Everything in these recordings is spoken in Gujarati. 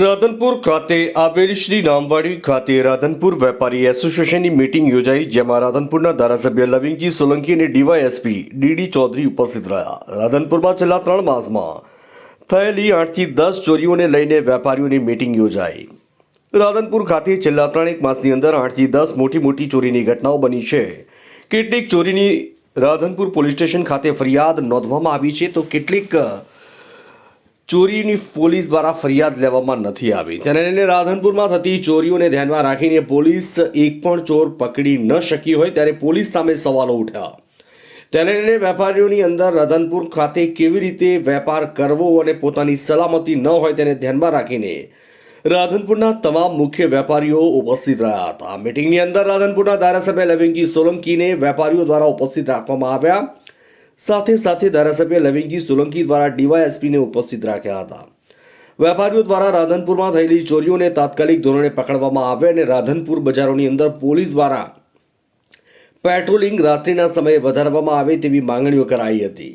રાધનપુર ખાતે આવેલ શ્રી રામવાડી ખાતે રાધનપુર વેપારી એસોસિએશનની મીટિંગ યોજાઈ, જેમાં રાધનપુરના ધારાસભ્ય લવિંગજી સોલંકી અને ડીવાયએસપી ડીડી ચૌધરી ઉપસ્થિત રહ્યા. રાધનપુરમાં છેલ્લા ત્રણ માસમાં થયેલી આઠથી દસ ચોરીઓને લઈને વેપારીઓની મીટિંગ યોજાઈ. રાધનપુર ખાતે છેલ્લા ત્રણેક માસની અંદર આઠથી દસ મોટી મોટી ચોરીની ઘટનાઓ બની છે. કેટલીક ચોરીની રાધનપુર પોલીસ સ્ટેશન ખાતે ફરિયાદ નોંધવામાં આવી છે, તો કેટલીક ચોરીની પોલીસ દ્વારા ફરિયાદ લેવામાં નથી આવી. તેને લઈને રાધનપુરમાં થતી ચોરીઓને ધ્યાનમાં રાખીને પોલીસ એક પણ ચોર પકડી ન શકી હોય ત્યારે પોલીસ સામે સવાલો ઉઠ્યા. તેને લઈને વેપારીઓની અંદર રાધનપુર ખાતે કેવી રીતે વેપાર કરવો અને પોતાની સલામતી ન હોય તેને ધ્યાનમાં રાખીને રાધનપુરના તમામ મુખ્ય વેપારીઓ ઉપસ્થિત રહ્યા હતા. મીટિંગની અંદર રાધનપુરના ધારાસભ્ય લવિંગી સોલંકીને વેપારીઓ દ્વારા ઉપસ્થિત રાખવામાં આવ્યા. સાથે સાથે ધારાસભ્ય લવિંગજી સોલંકી દ્વારા ડીવાયએસપીને ઉપસ્થિત રાખ્યા હતા. વેપારીઓ દ્વારા રાધનપુરમાં થયેલી ચોરીઓને તાત્કાલિક ધોરણે પકડવામાં આવે અને રાધનપુર બજારોની અંદર પોલીસ દ્વારા પેટ્રોલિંગ રાત્રિના સમયે વધારવામાં આવે તેવી માંગણીઓ કરાઈ હતી.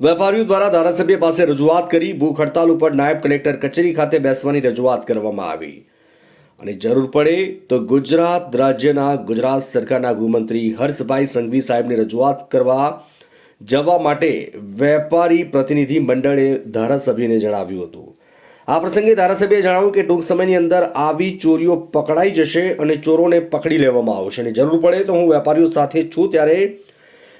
વેપારીઓ દ્વારા ધારાસભ્ય પાસે રજૂઆત કરી ભૂખ હડતાલ ઉપર નાયબ કલેક્ટર કચેરી ખાતે બેસવાની રજૂઆત કરવામાં આવી. અને જરૂર પડે તો ગુજરાત રાજ્યના ગુજરાત સરકારના ગૃહમંત્રી હર્ષભાઈ સંઘવી સાહેબને રજૂઆત કરવા જવા માટે વેપારી પ્રતિનિધિ મંડળે ધારાસભ્યને જણાવ્યું હતું. આ પ્રસંગે ધારાસભ્યએ જણાવ્યું કે ટૂંક સમયની અંદર આવી ચોરીઓ પકડાઈ જશે અને ચોરોને પકડી લેવામાં આવશે. અને જરૂર પડે તો હું વેપારીઓ સાથે છું. ત્યારે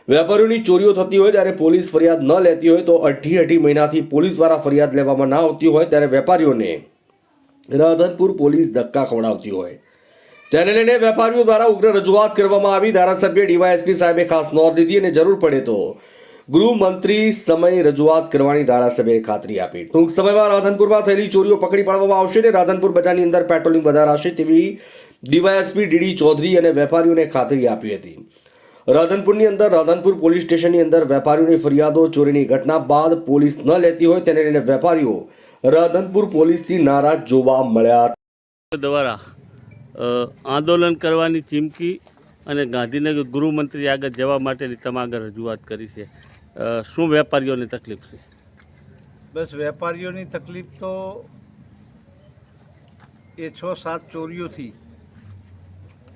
વેપારીઓની ચોરીઓ થતી હોય, ત્યારે પોલીસ ફરિયાદ ન લેતી હોય તો અઢી અઢી મહિનાથી પોલીસ દ્વારા ફરિયાદ લેવામાં ના આવતી હોય, ત્યારે વેપારીઓને રાધનપુર પોલીસ ધક્કા ખવડાવતી હોય. તેને વેપારીઓ દ્વારા ઉગ્ર રજૂઆત કરવામાં આવી. ધારાસભ્ય ડીવાયએસપી સાહેબે ખાસ નોંધ લીધી અને જરૂર પડે તો ગૃહમંત્રી સમય રજૂઆત કરવાની ધારાસભ્યએ ખાતરી આપી. ટૂંક સમયમાં રાધનપુરમાં થયેલી ચોરીઓ પકડી પાડવામાં આવશે અને રાધનપુર બજારની અંદર પેટ્રોલિંગ વધારાશે તેવી ડીવાયએસપી ડીડી ચૌધરી અને વેપારીઓને ખાતરી આપી હતી. રાધનપુરની અંદર રાધનપુર પોલીસ સ્ટેશનની અંદર વેપારીઓની ફરિયાદો, ચોરીની ઘટના બાદ પોલીસ ન લેતી હોય તેને લઈને વેપારીઓ રાધનપુર પોલીસથી નારાજ જોવા મળ્યા દ્વારા આંદોલન કરવાની ચીમકી અને ગાંધીનગર ગૃહમંત્રી આગળ જવા માટેની તમે રજૂઆત કરી છે. શું વેપારીઓને તકલીફ છે? બસ વેપારીઓની તકલીફ તો એ છ સાત ચોરીઓથી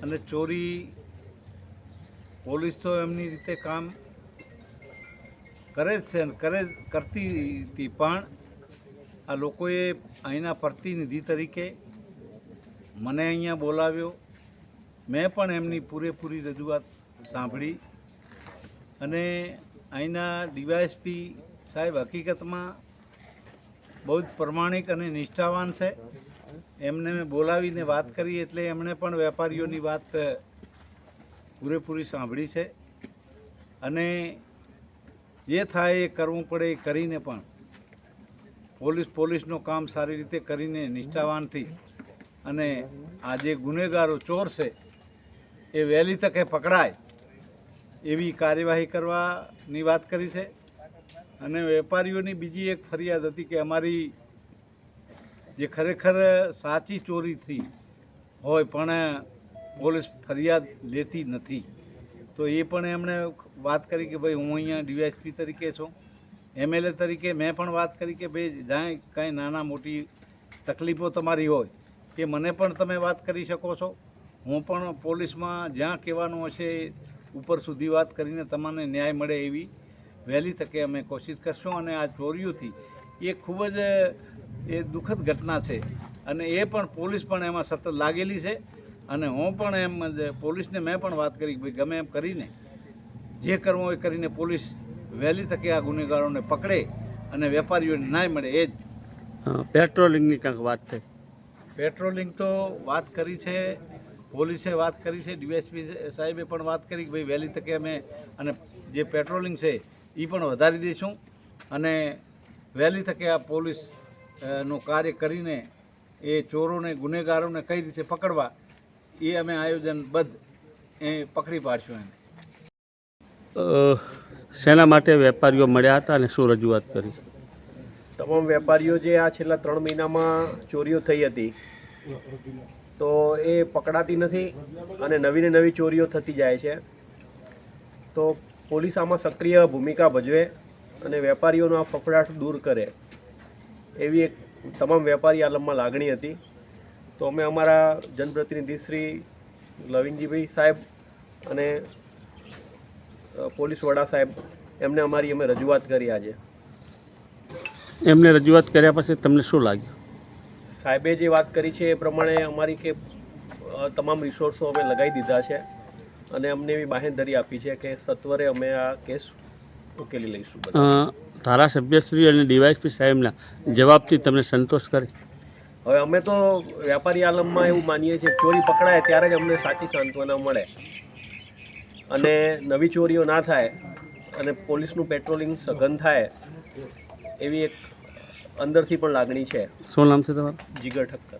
અને ચોરી પોલીસ તો એમની રીતે કામ કરે જ છે ને કરે કરતી હતી પણ આ લોકોએ અહીંના પ્રતિનિધિ તરીકે મને અહીંયા બોલાવ્યો. મેં પણ એમની પૂરેપૂરી રજૂઆત સાંભળી. અને અહીંના ડીવાયએસપી સાહેબ હકીકતમાં બહુ જ પ્રમાણિક અને નિષ્ઠાવાન છે. એમને મેં બોલાવીને વાત કરી એટલે એમણે પણ વેપારીઓની વાત પૂરેપૂરી સાંભળી છે. અને જે થાય એ કરવું પડે એ કરીને પણ પોલીસ, પોલીસનું કામ સારી રીતે કરીને નિષ્ઠાવાનથી અને આ જે ગુનેગારો ચોર છે, એ વહેલી તકે પકડાય એવી કાર્યવાહી કરવાની વાત કરી છે. અને વેપારીઓની બીજી એક ફરિયાદ હતી કે અમારી જે ખરેખર સાચી ચોરી થઈ હોય પણ પોલીસ ફરિયાદ લેતી નથી. તો એ પણ એમણે વાત કરી કે ભાઈ હું અહીંયા ડીવાયસપી તરીકે છું. એમએલએ તરીકે મેં પણ વાત કરી કે ભાઈ જ્યાં કાંઈ નાના મોટી તકલીફો તમારી હોય કે મને પણ તમે વાત કરી શકો છો. હું પણ પોલીસમાં જ્યાં કહેવાનું હશે ઉપર સુધી વાત કરીને તમને ન્યાય મળે એવી વહેલી તકે અમે કોશિશ કરશું અને આ ચોરીઓથી એ ખૂબ જ, એ દુઃખદ ઘટના છે. અને એ પણ પોલીસ પણ એમાં સતત લાગેલી છે. અને હું પણ એમ જ, પોલીસને મેં પણ વાત કરી ભાઈ ગમે એમ કરીને જે કરવું એ કરીને પોલીસ વહેલી તકે આ ગુનેગારોને પકડે અને વેપારીઓને ન્યાય મળે એ જ. પેટ્રોલિંગની કંઈક વાત થઈ પેટ્રોલિંગ તો વાત કરી છે, પોલીસે વાત કરી છે, ડીએસપી સાહેબે પણ વાત કરી કે ભાઈ વહેલી તકે અમે અને જે પેટ્રોલિંગ છે એ પણ વધારી દઈશું અને વહેલી તકે આ પોલીસનું કાર્ય કરીને એ ચોરોને, ગુનેગારોને કઈ રીતે પકડવા એ અમે આયોજનબદ્ધ એ પકડી પાડશું એને શેના માટે વેપારીઓ મળ્યા હતા અને શું રજૂઆત કરી? તમામ વેપારીઓ જે આ છેલ્લા ત્રણ મહિનામાં ચોરીઓ થઈ હતી, તો એ પકડાતી નથી અને નવી ને નવી ચોરીઓ થતી જાય છે. તો પોલીસ આમાં સક્રિય ભૂમિકા ભજવે અને વેપારીઓનો આ ફફડાટ દૂર કરે એવી એક તમામ વેપારી આલમમાં લાગણી હતી. તો અમે અમારા જનપ્રતિનિધિ શ્રી લવિંગજીભાઈ સાહેબ અને પોલીસ વડા સાહેબ એમને અમારી અમે રજૂઆત કરી આજે. એમને રજૂઆત કર્યા પછી તમને શું લાગ્યું? સાહેબે જે વાત કરી છે એ પ્રમાણે અમારી કે તમામ રિસોર્સો અમે લગાવી દીધા છે અને અમને એવી બાહેંધરી આપી છે કે સત્વરે અમે આ કેસ ઉકેલી લઈશું ધારાસભ્યશ્રી અને ડીવાયસપી સાહેબના જવાબથી તમને સંતોષ કરે? હવે અમે તો વેપારી આલમમાં એવું માનીએ છીએ ચોરી પકડાય ત્યારે જ અમને સાચી સાંત્વના મળે. અને નવી ચોરીઓ ના થાય અને પોલીસનું પેટ્રોલિંગ સઘન થાય એવી એક અંદરથી પણ લાગણી છે. શું નામ છે તમારું? જીગર ઠક્કર.